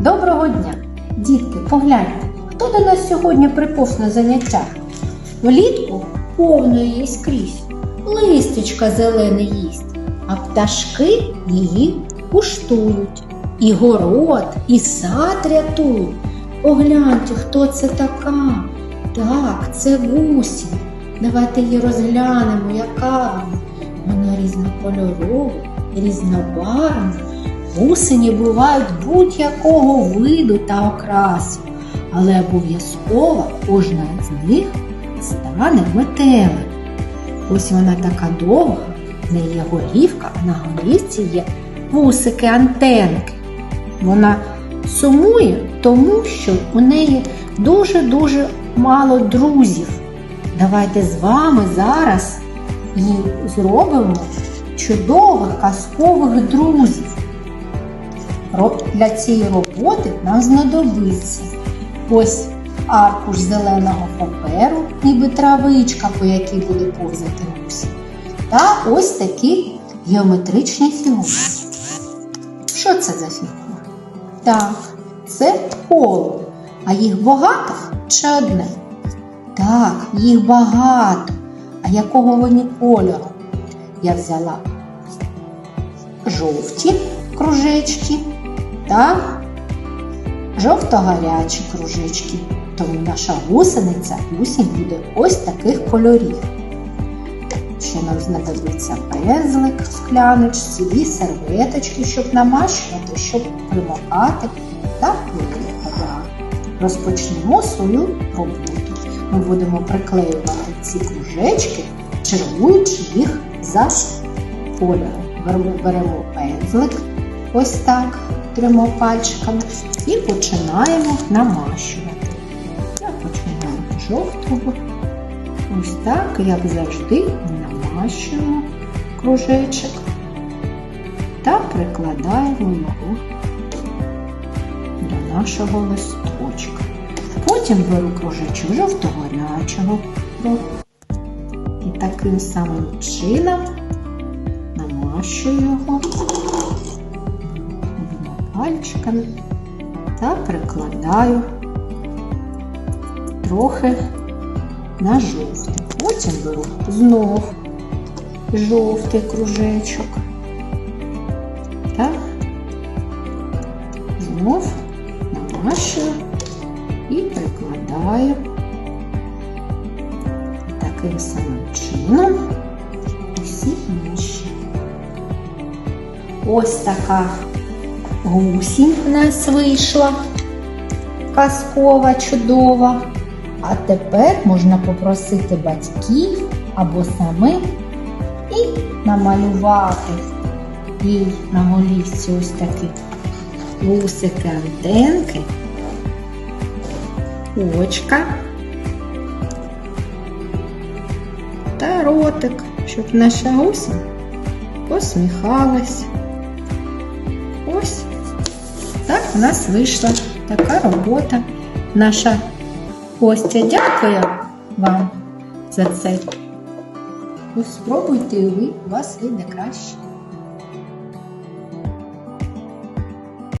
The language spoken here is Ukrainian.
Доброго дня! Дітки, погляньте, хто до нас сьогодні приповз на заняттях? Влітку повно її скрізь, листячка зелене їсть, а пташки її куштують. І город, і сад рятують. Погляньте, хто це така. Так, це гусінь. Давайте її розглянемо, яка вона. Вона різнокольорова, різнобарвна. Гусені бувають будь-якого виду та окрасу, але обов'язково кожна з них стане метелем. Ось вона така довга, в неї є голівка, а на голівці є вусики, антенки. Вона сумує, тому що у неї дуже-дуже мало друзів. Давайте з вами зараз їй зробимо чудових казкових друзів. Для цієї роботи нам знадобиться ось аркуш зеленого паперу, ніби травичка, по якій буде повзати гусь. Та ось такі геометричні фігури. Що це за фігури? Так, це коло. А їх багато чи одне? Так, їх багато. А якого вони кольору? Я взяла жовті кружечки та жовто-гарячі кружечки. Тому наша гусениця гусінь буде ось таких кольорів. Ще нам знадобиться пензлик в скляночці і серветочки, щоб намащувати, щоб примокати та викликати. Розпочнемо свою роботу. Ми будемо приклеювати ці кружечки, чергуючи їх за кольором. Беремо пензлик, ось так, трьома пальчиками, і починаємо намащувати. Я починаю з жовтого. Ось так, як завжди, намащуємо кружечок та прикладаємо його до нашого листочка. Потім беру кружечок жовто-горячого і таким самим чином намащую його пальчиками та прикладаю трохи на жовтий. Потім беру знов жовтий кружечок. Так, знов намащую і прикладаю таким самим чином усі інші. Ось така гусінь в нас вийшла, казкова, чудова. А тепер можна попросити батьків або самим і намалювати їй на голівці ось такі вусики антенки, очка та ротик, щоб наша гусінь посміхалась. В нас вийшла така робота. Наша Костя, дякую вам за це. Спробуйте і ви, у вас вийде краще.